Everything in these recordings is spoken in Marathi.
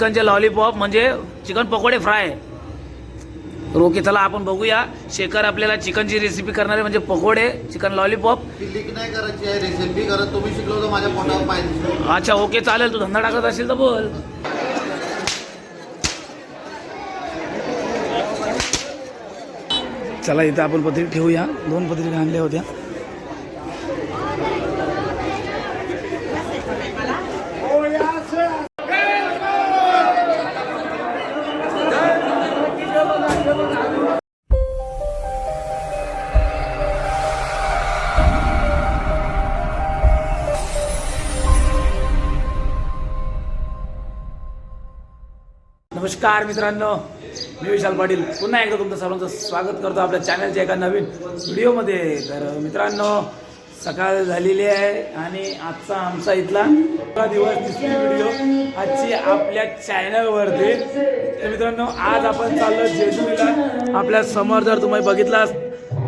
चिकनचे लॉलीपॉप म्हणजे चिकन पकोडे फ्राय ओके चला आपण बघूया. शेखर आपल्याला चिकनची रेसिपी करणारे म्हणजे पकोडे चिकन लॉलीपॉप लीक नाही करायची आहे रेसिपी करत तुम्ही शिकलो तर माझ्या पोटावर अच्छा ओके चालेल. तू धंदा टाकत असेल तर बोल. चला इथं आपण पत्रिक ठेवूया. दोन पत्रिका आणल्या होत्या. नमस्कार मित्रांनो मी विशाल पाटील. पुन्हा एकदा तुमचं सर्वांचं स्वागत करतो आपल्या चॅनलच्या एका नवीन व्हिडिओमध्ये. तर मित्रांनो सकाळ झालेली आहे आणि आजचा आमचा इथला दिवस तिसरी व्हिडिओ. आजची आपल्या चॅनलवरती. तर मित्रांनो आज आपण चाललो जेजुरीला. आपल्यासमोर जर तुम्ही बघितलास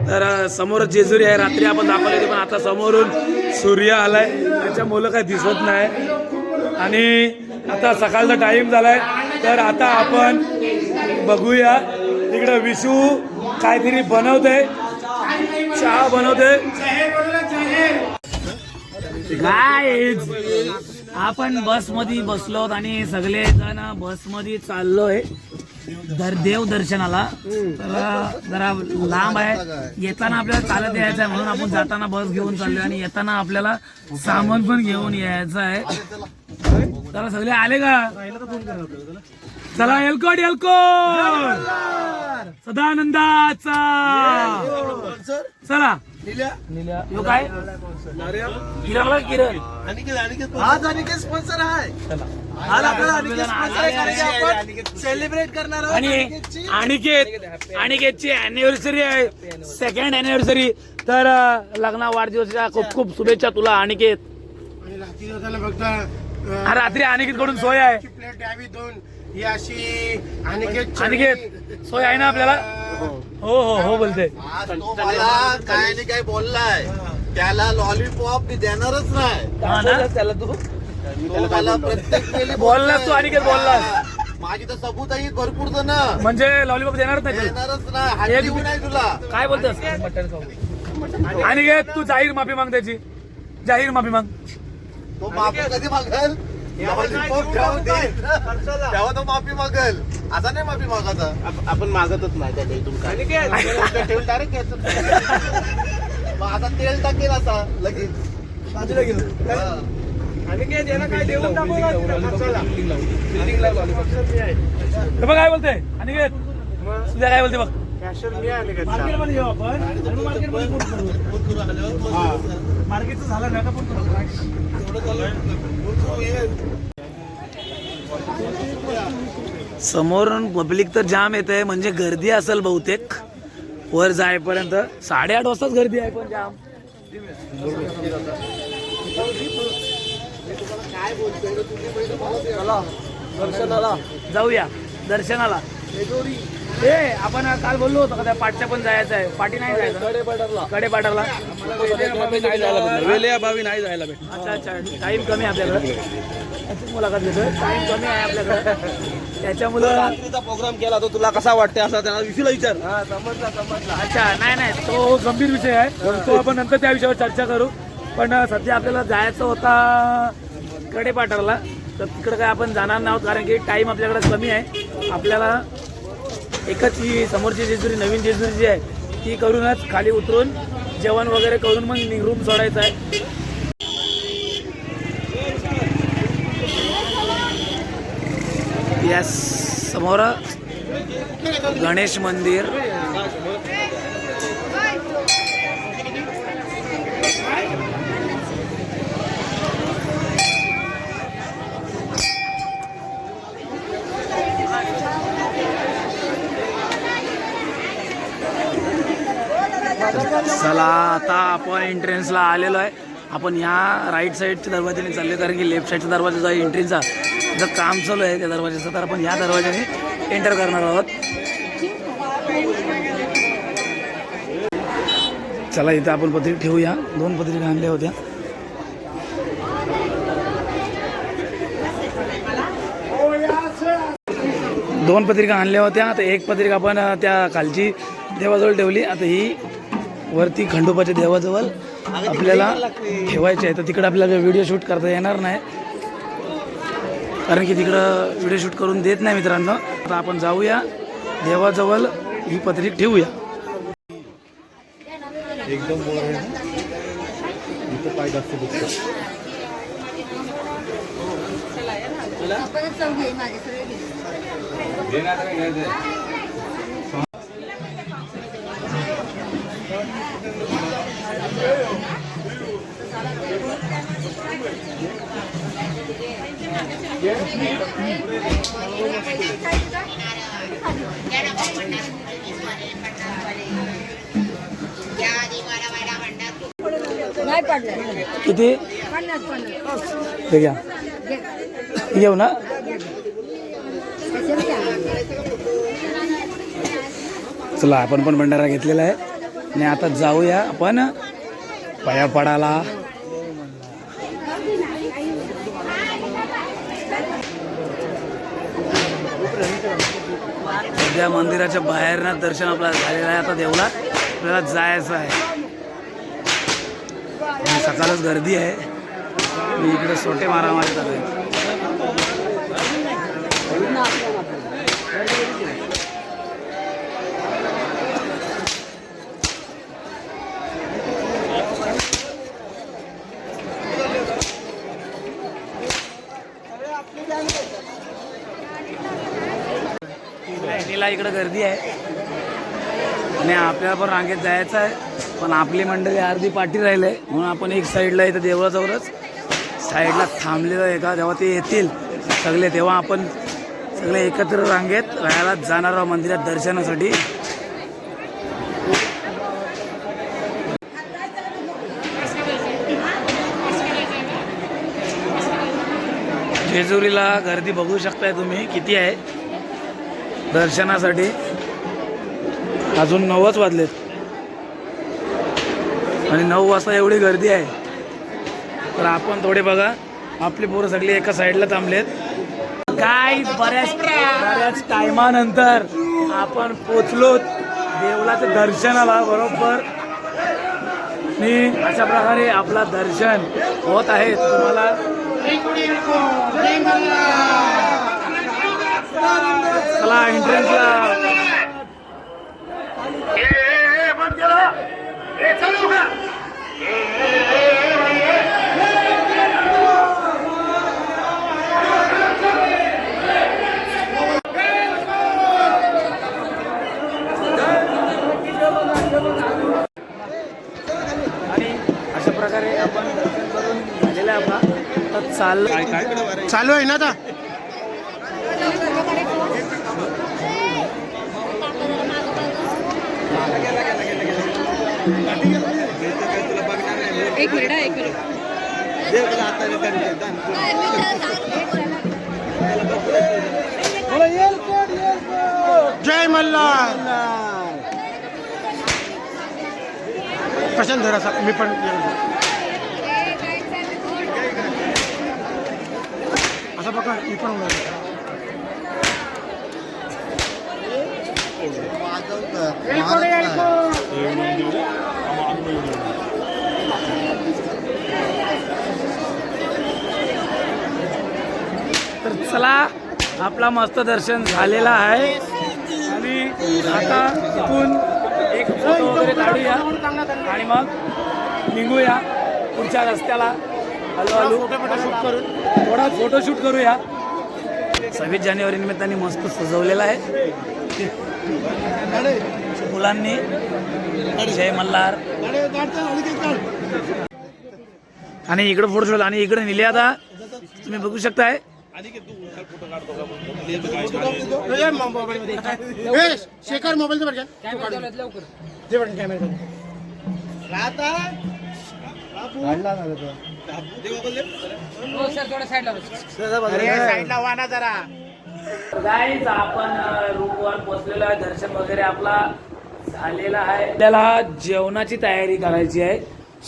तर समोर जेजुरी आहे. रात्री आपण दाखवले होते पण आता समोरून सूर्य आलाय. त्याच्यामुळं काही दिसत नाही. आणि आता सकाळचा टाईम झालाय. तर आता आपण बघूया. इकडं विशू काहीतरी बनवते चहा बनवते काय आपण बसमध्ये बसलो आणि सगळे जण बसमध्ये चाललोय. दर देव दर्शनाला तर जरा लांब आहे. येताना आपल्याला चालत यायचं आहे म्हणून आपण जाताना बस घेऊन चाललोय आणि येताना आपल्याला सामान पण घेऊन यायचं आहे. चला सगळे आले का? चला एलकोट एलकोट! सदानंदाचा! चला. यो काय? किरण. किरण आज अनिकेत स्पॉन्सर आहे. आज आपल्याला अनिकेत स्पॉन्सर आहे कारण की आपण सेलिब्रेट करणार आहोत आणि अनिकेतची. अनिकेत अनिकेतची अॅनिव्हर्सरी आहे. सेकंड अॅनिव्हर्सरी तर अं, लग्ना वाढदिवसाच्या खूप खूप शुभेच्छा तुला अनिकेत. आणि रात्री जाताना फक्त अं, हा, रात्री अनिकेत कडून सोय आहे. प्लेट द्यावी दोन. ही अशी अनिकेत अनिकेत. सोय आहे ना आपल्याला? हो. हो हो बोलते. आज तो मला काय नाही काय बोललाय त्याला लॉलीपॉप मी देणारच नाही. हा ना? तो? मला प्रत्येक वेळी बोललास तू, अनिकेत बोललास. हा. माझी तर सबूत आहे भरपूर जण. म्हणजे लॉलीपॉप देणारच नाही तू. देणारच नाही. हात एक- देऊ नाही तुला. काय बोलतोस? अनिकेत तू जाहीर माफी माग त्याची जाहीर माफी माग. तो माफी कधी मागल? तेव्हा तो माफी मागल. असा नाही माफी मागायचा आपण मागतच नाही त्या काही तुमचा ठेवून डायरेक्ट घ्यायचं. आता तेल टाकेल असा लगेच. बाजूला याला काय. हे बघ बोलते अनिकेत तुझ्या काय बोलते बघ. आणि. मार्केटचं झालं ना का करू. समोरून पब्लिक तर जाम येत आहे म्हणजे गर्दी असेल बहुतेक. वर जायपर्यंत साडेआठ वाजताच गर्दी आहे पण जाम. दर्शनाला. जाऊया दर्शनाला. ए आपण काल बोललो होतो का त्या पाटच्या पण जायचं आहे. पाटी नाही जायचं. कडेपाटाला कडेपाटाला वेले अभावी नाही जायला अच्छा अच्छा. टाइम कमी आहे आपल्याकडे. मुलाखत घेतोय. टाइम कमी आहे आपल्याकडे. त्याच्यामुळं रात्रीचा प्रोग्राम केला तो तुला कसा वाटते असा त्यांना विषयला विचार. हा समजला समजला. अच्छा नाही नाही. तो गंभीर विषय आहे. तो आपण नंतर त्या विषयावर चर्चा करू. पण सध्या आपल्याला जायचं होता कडेपाटाला तर तिकडे काय आपण जाणार नाही आहोत कारण की टाईम आपल्याकडे कमी आहे. आपल्याला एकच ही समोरची जेजुरी नवीन जेजुरी जी आहे ती करूनच खाली उतरून जेवण वगैरे करून मग रूम सोडायचा आहे. यस समोर गणेश मंदिर. चला आता आपण एंट्रन्सला आलेलो आहे. आपण ह्या राईट साईडच्या दरवाजाने चालले कारण की लेफ्ट साईडच्या दरवाजा जो आहे एंट्रीचा जर काम चालू आहे त्या दरवाजाचं तर आपण ह्या दरवाजाने एंटर करणार आहोत. चला इथं आपण पत्रिका ठेवूया. दोन पत्रिका आणल्या होत्या. दोन पत्रिका आणल्या होत्या. आता एक पत्रिका आपण त्या खालची देवाजवळ ठेवली. आता ही वरती खंडोबाच्या देवाजवळ आपल्याला ठेवायची आहे. तर तिकडे आपल्याला व्हिडिओ शूट करता येणार नाही. कारण की तिकडं व्हिडिओ शूट करून देत नाही मित्रांनो. आता आपण जाऊया. देवाजवळ ही पत्रिक ठेवूया. एकदम पाय जास्त किती? घेऊ ना? चला आपण पण भंडारा घेतलेला आहे. आणि आता जाऊया आपण पाया पडाला. सध्या मंदिराच्या बाहेर ना दर्शन आपल्याला झालेलं आहे. आता देवला आपल्याला जायचं आहे. आणि सकाळच गर्दी आहे. मी इकडे सोटे मारामारी चालू आहे. इकडे गर्दी आहे. आणि आपल्याला पण रांगेत जायचं आहे. पण आपली मंडळी अर्धी पाठी राहिले म्हणून आपण एक साईडला इथं देवळाजवळच साईडला थांबलेलं आहे. का जेव्हा ते येतील सगळे तेव्हा आपण सगळे एकत्र रांगेत राहायला जाणार आहोत मंदिरात दर्शनासाठी. जेजुरीला गर्दी बघू शकताय तुम्ही. किती आहे? दर्शनासाठी अजून नऊच वाजलेत. आणि नऊ वाजता एवढी गर्दी आहे. तर आपण थोडे बघा आपली पोरं सगळी एका साईडला थांबलेत. काय बऱ्याच बऱ्याच टायमानंतर आपण पोचलो देवळाचं दर्शनाला बरोबर? आणि अशा प्रकारे आपला दर्शन होत आहे. तुम्हाला चला एंट्रन्सला आणि अशा प्रकारे आपण झालेलं आपला. चालू आहे ना आता? एक मिनिट एक मिनिट. जय मल्हार प्रशांत धरा मी पण असं बघा मी पण आहे. तर चला आपला मस्त दर्शन झालेला आहे. आणि आता इथून एक फोटो वगैरे काढूया. आणि मग निघूया पुढच्या रस्त्याला. हळूहळू. शूट करून. थोडा फोटोशूट करूया. सव्वीस जानेवारी निमित्ताने मस्त सजवलेला आहे. मुलांनी. जय मल्हार. आणि इकडं फोटोशूट आणि इकडे नेले आता. तुम्ही बघू शकताय. शेखर मोबाईल गाईज आपण रूमवर पोचलेलो आहे. दर्शन वगैरे आपला झालेला आहे. आपल्याला जेवणाची तयारी करायची आहे.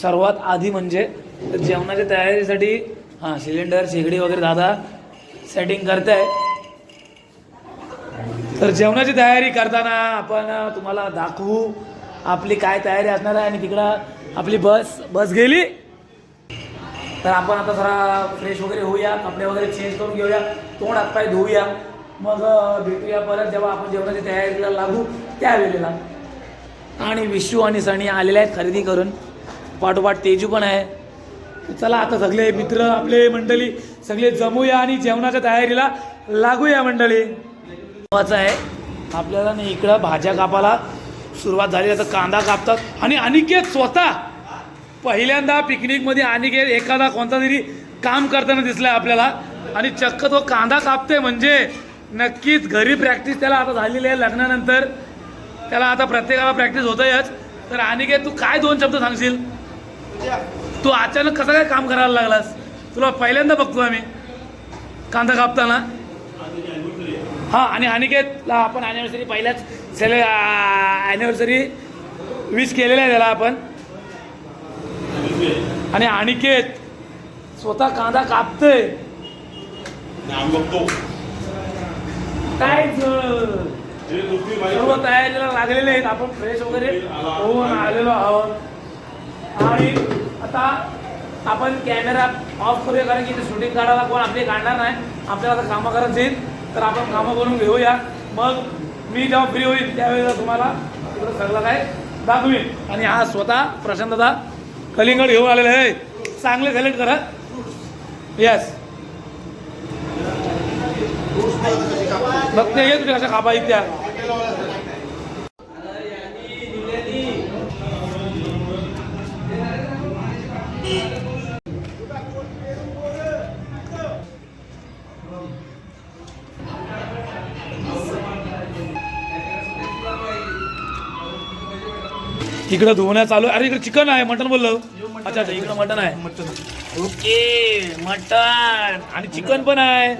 सर्वात आधी म्हणजे तर जेवणाच्या तयारीसाठी हां सिलेंडर शेगडी वगैरे दादा सेटिंग करत आहे तर जेवणाची तयारी करताना आपण तुम्हाला दाखवू आपली काय तयारी असणार आहे आणि तिकडं आपली बस बस गेली. तर आपण आता जरा फ्रेश वगैरे होऊया कपडे वगैरे चेंज करून घेऊया तोंड हातपाय धुऊया. मग भेटूया परत जेव्हा आपण जेवणाची तयारीला लागू त्यावेळेला आणि विशू आणि सणी आलेले आहेत खरेदी करून. पाठोपाठ तेजू पण आहे. चला आता सगळे मित्र आपले मंडळी सगळे जमूया आणि जेवणाच्या तयारीला लागूया मंडळी. महत्वाचं आहे आपल्याला ना इकडं भाज्या कापायला सुरुवात झाली आता कांदा कापतात. आणि अनिकेत स्वतः पहिल्यांदा पिकनिकमध्ये अनिकेत एखादा कोणता तरी काम करताना दिसलाय आपल्याला. आणि चक्क तो कांदा कापते म्हणजे नक्कीच घरी प्रॅक्टिस त्याला आता झालेली आहे लग्नानंतर. त्याला आता प्रत्येकाला प्रॅक्टिस होतंयच. तर अनिकेत तू काय दोन शब्द सांगशील? तू अचानक कसं काय काम करायला लागलास? तुला पहिल्यांदा बघतो आम्ही. कांदा कापताना. हां आणि अनिकेतला आपण ॲनिव्हर्सरी पहिल्याच सेले ॲनिव्हर्सरी विश केलेलं आहे त्याला आपण. आणि अनिकेत स्वतः कांदा कापतोय. काय सर्व तयारीला लागलेले आहेत. आपण फ्रेश वगैरे होऊन आलेलो आहोत. आणि आता आपण कॅमेरा ऑफ करूया कारण की शूटिंग काढायला कोण आपले काढणार नाही. आपल्याला आता कामं करायचं येईल तर आपण कामं करून घेऊया. मग मी जेव्हा फ्री होईल त्यावेळेला तुम्हाला तिकडं सगळं काय दाखवीन. आणि हा स्वतः प्रशांतदा कलिंगड घेऊन आलेले आहे चांगले सिलेक्ट करा. येस बघते ये तुझ्या कशा खापा आहेत त्या इकडं धुवण्या चालू आहे. अरे इकडे चिकन आहे मटन बोललो. अच्छा अच्छा इकडं मटन आहे. ओके मटन आणि चिकन पण आहे.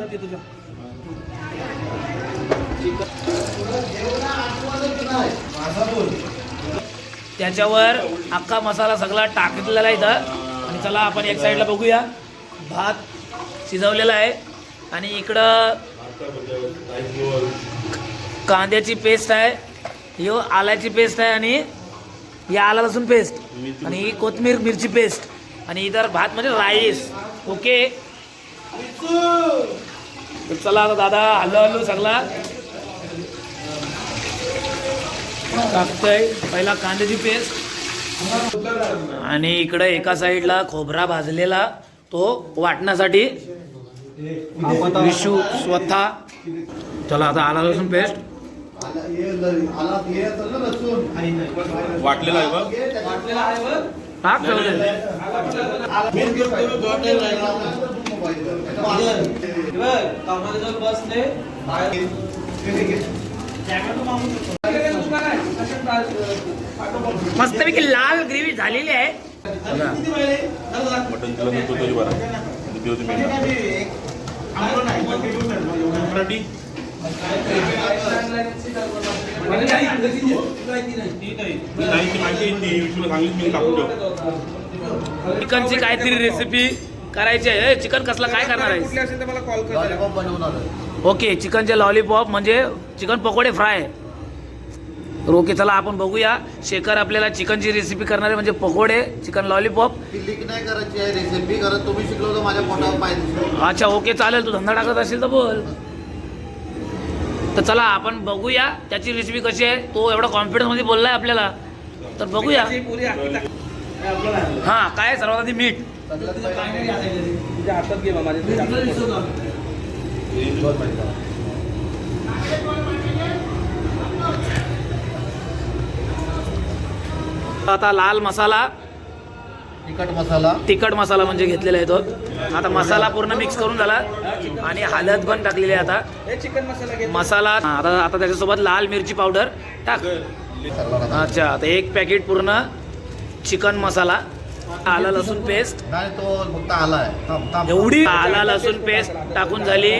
त्याच्यावर अख्खा मसाला सगळा टाकलेला आहे इथं. आणि चला आपण एक साईडला बघूया. भात शिजवलेला आहे. आणि इकडं कांद्याची पेस्ट आहे. ही हो, आल्याची पेस्ट आहे आणि या आला लसूण पेस्ट आणि ही कोथमीर मिरची पेस्ट आणि इतर भात म्हणजे राईस ओके चला आता दादा हल्लो हल्लो सगळा. टाकतोय पहिला कांद्याची पेस्ट. आणि इकडं एका साईडला खोबरा भाजलेला तो वाटण्यासाठी विशू स्वतः. चला आता आला लसूण पेस्ट. वाटलेला आहे बघ. टाक सगळं. मस्तपैकी लाल ग्रेव्ही झालेली आहे. मटन तुला नव्हतं तरी बरा. तुम्ही चिकनची काहीतरी रेसिपी करायची आहे. चिकन कसला काय करणार आहे ओके चिकनचे लॉलीपॉप म्हणजे चिकन पकोडे फ्राय. ओके चला आपण बघूया. शेखर आपल्याला चिकनची रेसिपी करणार आहे म्हणजे पकोडे चिकन लॉलीपॉप लीक नाही करायची आहे रेसिपी कारण तुम्ही शिकलो तर माझ्या पोटावर दिसतो अच्छा ओके चालेल. तू धंदा टाकत असेल तर बोल. तर चला आपण बघूया त्याची रेसिपी कशी आहे. तो एवढा कॉन्फिडन्समध्ये बोललाय आपल्याला. तर बघूया. हा काय सर्वात आधी मीठ. आता लाल मसाला तिखट मसाला. तिखट मसाला म्हणजे घेतलेला आहे तो. आता मसाला पूर्ण मिक्स करून झाला. आणि हळद पण टाकलेली आहे आता. चिकन मसाला मसाला आता आता त्याच्यासोबत लाल मिरची पावडर टाक. अच्छा आता एक पॅकेट पूर्ण चिकन मसाला. आला लसूण पेस्ट नाही तो फक्त आला एवढी आला लसूण पेस्ट टाकून झाली.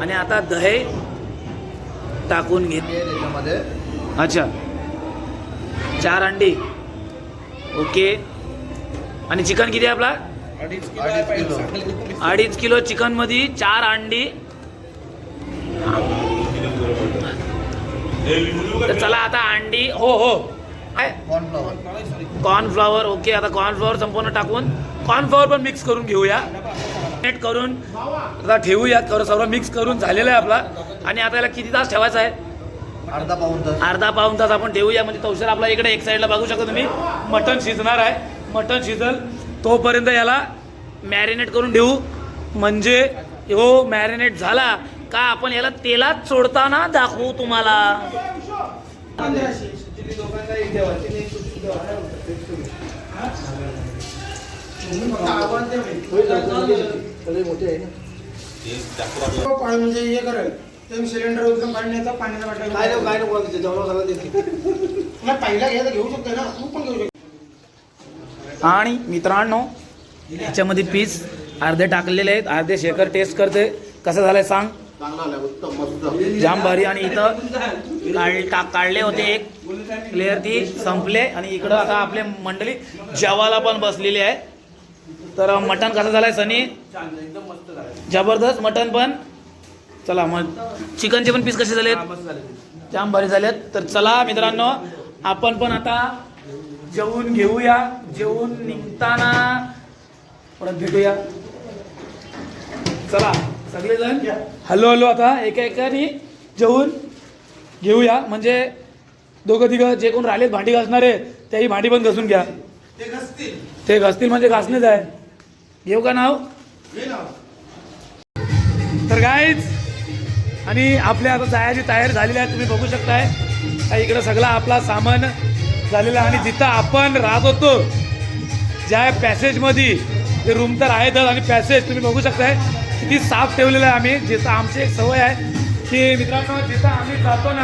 आणि आता दही टाकून घेत अच्छा. चार अंडी. ओके. आणि चिकन किती आहे आपला? अडीच किलो. चिकनमध्ये चार अंडी. तर चला आता अंडी हो हो. काय कॉर्नफ्लॉवर ओके. आता कॉर्नफ्लॉवर संपूर्ण टाकून कॉर्नफ्लॉवर पण मिक्स करून घेऊया. करून आता ठेवूया सर्व मिक्स करून झालेलं आहे आपला. आणि आता याला किती तास ठेवायचा आहे? अर्धा पाऊन तास. अर्धा पाऊन तास आपण ठेवूया. म्हणजे तवशर आपला इकडे एक साईडला बघू शकता तुम्ही. मटण शिजणार आहे. मटण शिजल. तोपर्यंत याला मॅरिनेट करून ठेवू. म्हणजे हो मॅरिनेट झाला का आपण याला तेलात सोडताना दाखवू तुम्हाला. पाणी म्हणजे हे करेल सिलेंडर काढण्याचा पाण्याचा बाटला काय नको काय नको पहिला घ्यायला घेऊ शकतो ना तू पण घेऊ शकतो आणि मित्रांनो याच्यामध्ये पीस अर्धे टाकलेले आहेत अर्धे शेकर टेस्ट करते. कसं झालंय सांग? चांगला आला उत्तम मस्त. जाम भारी आणि इथं काढले होते एक प्लेअर ती संपले. आणि इकडं आता आपले मंडळी जेवायला पण बसलेली आहे. तर मटण कसं झालंय सनी? जबरदस्त मटण पण. चला मग चिकनचे पण पीस कसे झालेत? जाम भारी झालेत. तर चला मित्रांनो आपण पण आता जेवून घेऊया. जेवून निघताना परत भेटूया. चला सगळेजण? हॅलो हॅलो आता एका एकाने जेवून घेऊया. म्हणजे दोघं तिघं जे कोण राहिलेत भांडी घासणारे त्याही भांडी पण घासून घ्या. ते घासतील. म्हणजे घासणेच आहे. घेऊ का नाव? तर गाईच आणि आपल्या आता जायाची तयारी झालेली आहे तुम्ही बघू शकताय. हा इकडं सगळा आपला सामान झालेला आहे आणि जिथं आपण राहत होतो ज्या पॅसेजमध्ये ते रूम तर आहेतच आणि पॅसेज तुम्ही बघू शकताय. किती साफ ठेवलेलं आहे आम्ही. जिथं आमची एक सवय आहे की मित्रांनो जिथं आम्ही जातो ना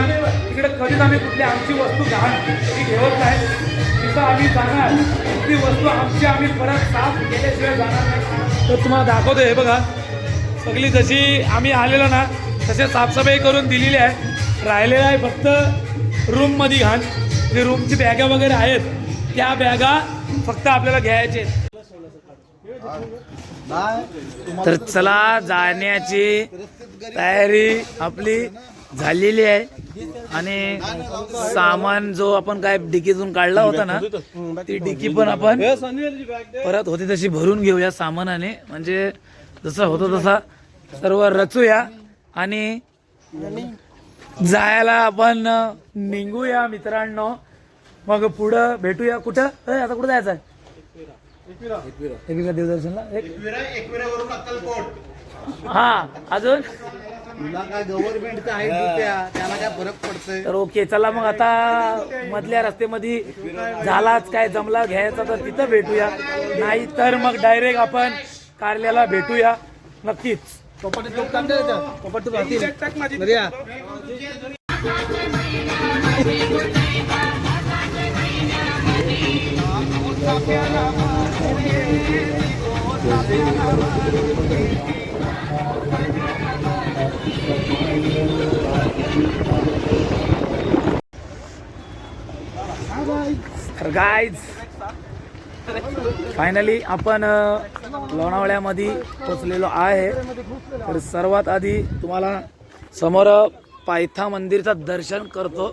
तिकडे कधीच आम्ही कुठली आमची वस्तू घाण ती ठेवत नाही. जिथं आम्ही जाणार ती वस्तू आमची आम्ही परत साफ केल्याशिवाय जाणार नाही. तर तुम्हाला दाखवतो हे बघा. सगळी जशी आम्ही आलेलो ना तसे साफसफाई करून दिलेली आहे. राहिलेलं आहे फक्त रूममध्ये घाण. जे रूमची बॅगा वगैरे आहेत त्या बॅगा फक्त आपल्याला घ्यायचे तर चला जाण्याची तयारी आपली झालेली आहे. आणि सामान जो आपण काय डिकीतून काढला होता ना ती डिकी पण आपण परत होती तशी भरून घेऊया सामानाने. म्हणजे जसं होतं तसा सर्व रचूया. आणि जायला आपण निघूया मित्रांनो. मग पुढं भेटूया. कुठं? आता कुठं जायचं आहे एकविरा देवदर्शनला? एक हा अजून? तर ओके चला मग आता मधल्या रस्त्यामध्ये झालाच काय जमला घ्यायचा तर तिथं भेटूया. नाही तर मग डायरेक्ट आपण कारल्याला भेटूया. नक्कीच. गाईज फायनली आपण लोणावळ्यामध्ये पोचलेलो आहे. तर सर्वात आधी तुम्हाला समोर पायथा मंदिरचं दर्शन करतो.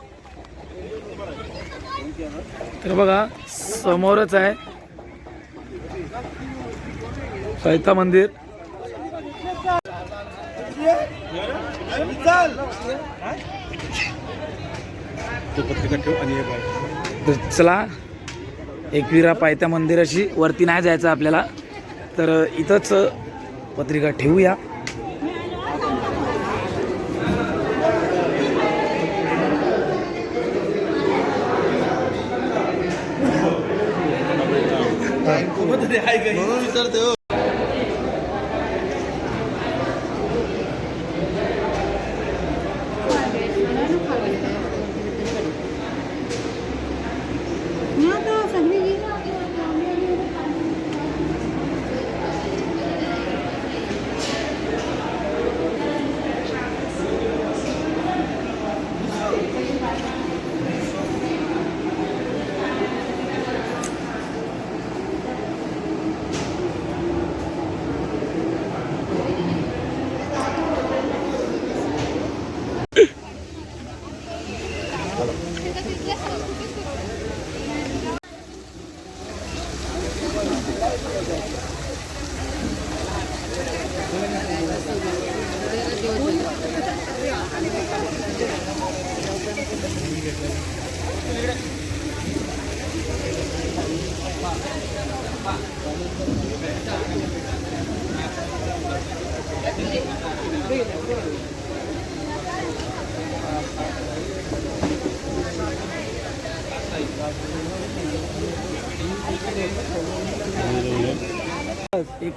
तर बघा समोरच आहे. पायथा मंदिर. चला एकविरा पायथ्या मंदिराशी वरती नाही जायचं आपल्याला. तर इथंच पत्रिका ठेवूया. विचारते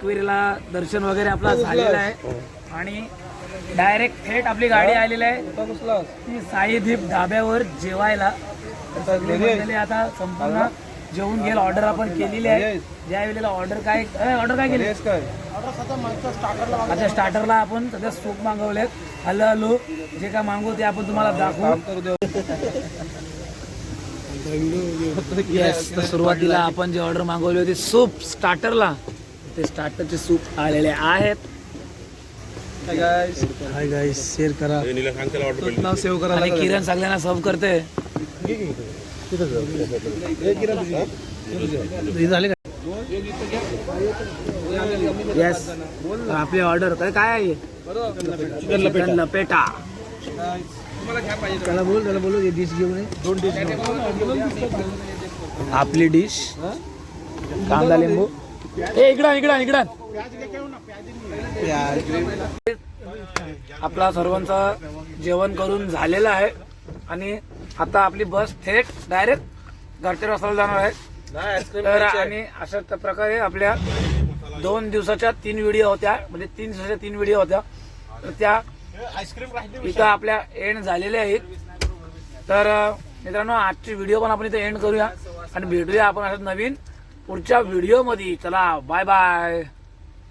एकविरीला दर्शन वगैरे आपला झालेलं आहे. आणि डायरेक्ट थेट आपली गाडी आलेली आहे. ती साईदीप ढाब्यावर जेवायला. आता संपूर्ण जेवून घेईल ऑर्डर आपण केलेली आहे. ज्या वेळेला ऑर्डर काय ऑर्डर काय केली? आता स्टार्टरला आपण सध्या सूप मागवलेत. Hello hello. जे काय मागवू ते आपण तुम्हाला दाखवू. सुरुवातीला आपण जे ऑर्डर मागवली होती सूप स्टार्टरला ते स्टार्टरचे सूप आलेले आहेत. हाय गाईस शेअर करा. नाव सेव्ह करा. आणि किरण सगळ्यांना सर्व करते. हे झाले का? येस आपली ऑर्डर काय काय आहे? चिकन लपेटा त्याला बोल त्याला बोलू डिश घेऊन ये. दोन डिश आपली डिश कांदा लिंबू. ए इकडं इकडं इकडं आपला सर्वांचं जेवण करून झालेलं आहे आणि आता आपली बस थेट डायरेक्ट घरच्या रस्त्याला जाणार आहे. तर आणि अशा प्रकारे आपल्या दोन दिवसाच्या तीन व्हिडिओ होत्या म्हणजे तीन दिवसाच्या तीन व्हिडिओ होत्या. तर त्या इथं आपल्या एंड झालेल्या आहेत. तर मित्रांनो आजची व्हिडिओ पण आपण इथे एंड करूया आणि भेटूया आपण असं नवीन. पुढच्या व्हिडिओमध्ये चला बाय बाय.